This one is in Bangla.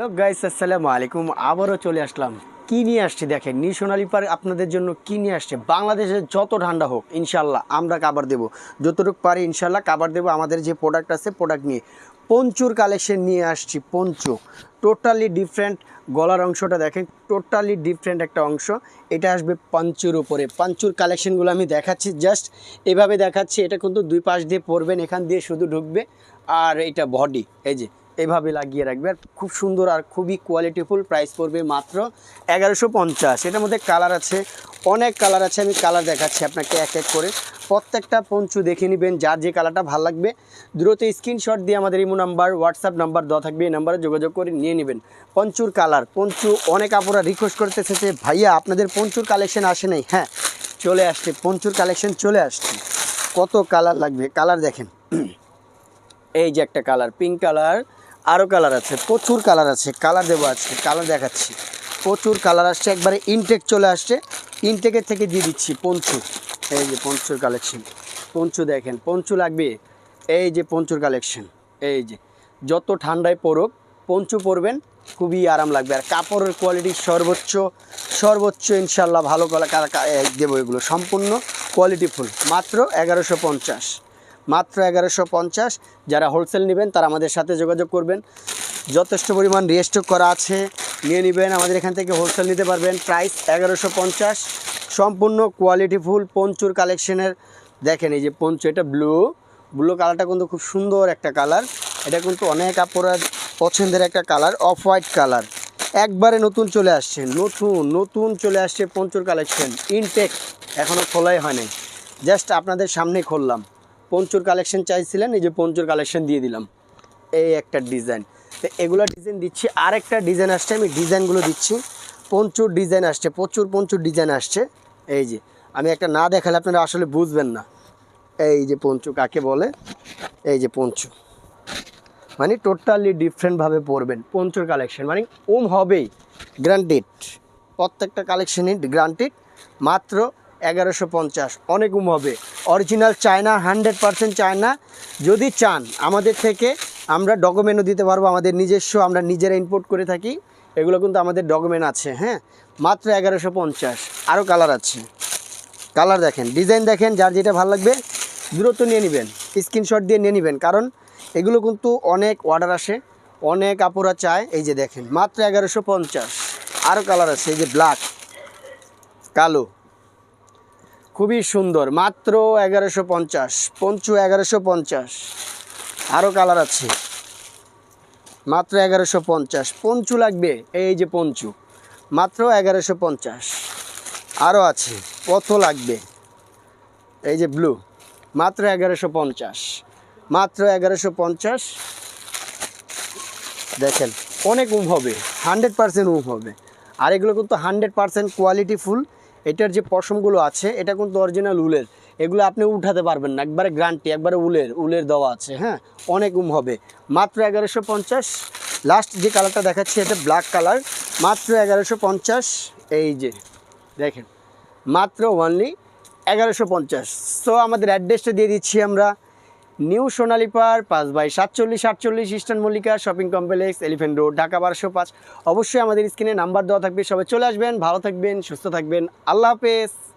হ্যালো গাইস, আসসালামু আলাইকুম। আবারও চলে আসলাম। কি নিয়ে আসছি দেখেন নি সোনালি পার আপনাদের জন্য কি নিয়ে আসছে? বাংলাদেশে যত ঠান্ডা হোক ইনশাল্লাহ আমরা কাবার দেবো। যতটুকু পারি ইনশাল্লাহ কাবার দেবো। আমাদের যে প্রোডাক্ট আছে প্রোডাক্ট নিয়ে। পঞ্চুর কালেকশন নিয়ে আসছি, পঞ্চু। টোটালি ডিফারেন্ট গলার অংশটা দেখেন টোটালি ডিফারেন্ট একটা অংশ। এটা আসবে পাঞ্চুর উপরে। পাঞ্চুর কালেকশনগুলো আমি দেখাচ্ছি জাস্ট এভাবে দেখাচ্ছি, এটা কিন্তু দুই পাশ দিয়ে পরবেন, এখান দিয়ে শুধু ঢুকবে। আর এটা বডি এই যে। এভাবে লাগিয়ে রাখবে। আর খুব সুন্দর আর খুবই কোয়ালিটিফুল প্রাইস পড়বে মাত্র এগারোশো পঞ্চাশ। এটার মধ্যে কালার আছে, অনেক কালার আছে, আমি কালার দেখাচ্ছি আপনাকে এক এক করে। প্রত্যেকটা পঞ্চু দেখে নেবেন, যার যে কালারটা ভালো লাগবে। দ্রুত স্ক্রিনশট দিয়ে আমাদের ইমো নাম্বার হোয়াটসঅ্যাপ নাম্বার দেওয়া থাকবে, এই নাম্বারে যোগাযোগ করে নিয়ে নেবেন। পঞ্চুর কালার পঞ্চু অনেক আপুরা রিকোয়েস্ট করতেছে যে, ভাইয়া, আপনাদের পঞ্চুর কালেকশন আসে নাই? হ্যাঁ চলে আসছে, পঞ্চুর কালেকশন চলে আসছে। কত কালার লাগবে? কালার দেখেন। এই যে একটা কালার পিঙ্ক কালার আরও কালার আছে। প্রচুর কালার আছে। কালার দেবো আছে কালার দেখাচ্ছি। প্রচুর কালার আসছে, একবারে ইনটেক চলে আসছে। ইনটেকের থেকে দিয়ে দিচ্ছি পঞ্চু। এই যে পঞ্চুর কালেকশন পঞ্চু দেখেন, পঞ্চু লাগবে? এই যে পঞ্চুর কালেকশন এই যে, যত ঠান্ডায় পড়ুক পঞ্চু পরবেন, খুবই আরাম লাগবে। আর কাপড়ের কোয়ালিটি সর্বোচ্চ সর্বোচ্চ ইনশাল্লাহ ভালো দেবো এগুলো। সম্পূর্ণ কোয়ালিটিফুল মাত্র এগারোশো পঞ্চাশ। মাত্র এগারোশো পঞ্চাশ। যারা হোলসেল নেবেন, তারা আমাদের সাথে যোগাযোগ করবেন। যথেষ্ট পরিমাণ রেস্টক করা আছে। নিয়ে নেবেন, আমাদের এখান থেকে হোলসেল নিতে পারবেন। প্রাইস এগারোশো পঞ্চাশ। সম্পূর্ণ কোয়ালিটিফুল পঞ্চুর কালেকশনের দেখেন এই যে পঞ্চু, এটা ব্লু ব্লু কালারটা কিন্তু খুব সুন্দর একটা কালার এটা কিন্তু অনেক আপনার পছন্দের একটা কালার অফ হোয়াইট কালার একবারে নতুন চলে আসছে, নতুন নতুন চলে আসছে পঞ্চুর কালেকশন ইনটেক এখনও খোলাই হয়নি জাস্ট আপনাদের সামনে খুললাম। পঞ্চুর কালেকশন চাইছিলেন, এই যে পঞ্চুর কালেকশন দিয়ে দিলাম। এই একটা ডিজাইন। তো এগুলো ডিজাইন দিচ্ছি আর একটা ডিজাইন আসছে, আমি ডিজাইনগুলো দিচ্ছি। পঞ্চুর ডিজাইন আসছে, প্রচুর পঞ্চুর ডিজাইন আসছে। এই যে, আমি একটা না দেখালে আপনারা আসলে বুঝবেন না। এই যে পঞ্চু কাকে বলে? এই যে পঞ্চু। মানে টোটালি ডিফারেন্টভাবে পড়বেন পঞ্চুর কালেকশন। মানে ওম হবেই গ্রান্টেড প্রত্যেকটা কালেকশনই গ্রান্টেড মাত্র এগারোশো পঞ্চাশ। অনেক উম হবে। Original China hundred percent China যদি চান, আমাদের থেকে আমরা ডকুমেন্টও দিতে পারব, আমাদের নিজস্ব, আমরা নিজেরা ইম্পোর্ট করে থাকি, এগুলো কিন্তু আমাদের ডকুমেন্ট আছে হ্যাঁ? মাত্র এগারোশো পঞ্চাশ আরও কালার আছে। কালার দেখেন ডিজাইন দেখেন, যার যেটা ভালো লাগবে দূরত্ব নিয়ে নেবেন স্ক্রিনশট দিয়ে নিয়ে নেবেন, কারণ এগুলো কিন্তু অনেক অর্ডার আসে, অনেক আপুরা চায়, এই যে দেখেন, মাত্র এগারোশো পঞ্চাশ আরও কালার আছে, এই যে ব্ল্যাক কালো। খুবই সুন্দর। মাত্র এগারোশো পঞ্চাশ, পঞ্চু এগারোশো পঞ্চাশ। আরও কালার আছে। মাত্র এগারোশো পঞ্চাশ, পঞ্চু লাগবে? এই যে পঞ্চু। মাত্র এগারোশো পঞ্চাশ। আরও আছে, কত লাগবে? এই যে ব্লু। মাত্র এগারোশো পঞ্চাশ। মাত্র এগারোশো পঞ্চাশ। দেখেন, অনেক উম হবে, হান্ড্রেড পারসেন্ট উম হবে। আর এগুলো কিন্তু হান্ড্রেড পারসেন্ট কোয়ালিটি ফুল। এটার যে পশমগুলো আছে, এটা কিন্তু অরিজিনাল উলের। এগুলো আপনি উঠাতে পারবেন না, একবারে গ্রান্টি, একবারে উলের উলের দেওয়া আছে হ্যাঁ? অনেক উম হবে। মাত্র এগারোশো পঞ্চাশ লাস্ট যে কালারটা দেখাচ্ছি, এটা ব্ল্যাক কালার মাত্র এগারোশো পঞ্চাশ, এই যে, দেখেন। মাত্র ওনলি এগারোশো পঞ্চাশ। সো আমাদের অ্যাড্রেসটা দিয়ে দিচ্ছি আমরা। নিউ সোনালী পার্ক, পাঁচ বাই সাতচল্লিশ, আটচল্লিশ, Eastern Mallika, shopping complex Elephant Road, Dhaka বারোশো পাঁচ। অবশ্যই আমাদের স্ক্রিনে নাম্বার দেওয়া থাকবে, সবাই চলে আসবেন, ভালো থাকবেন, সুস্থ থাকবেন। আল্লাহ হাফেজ।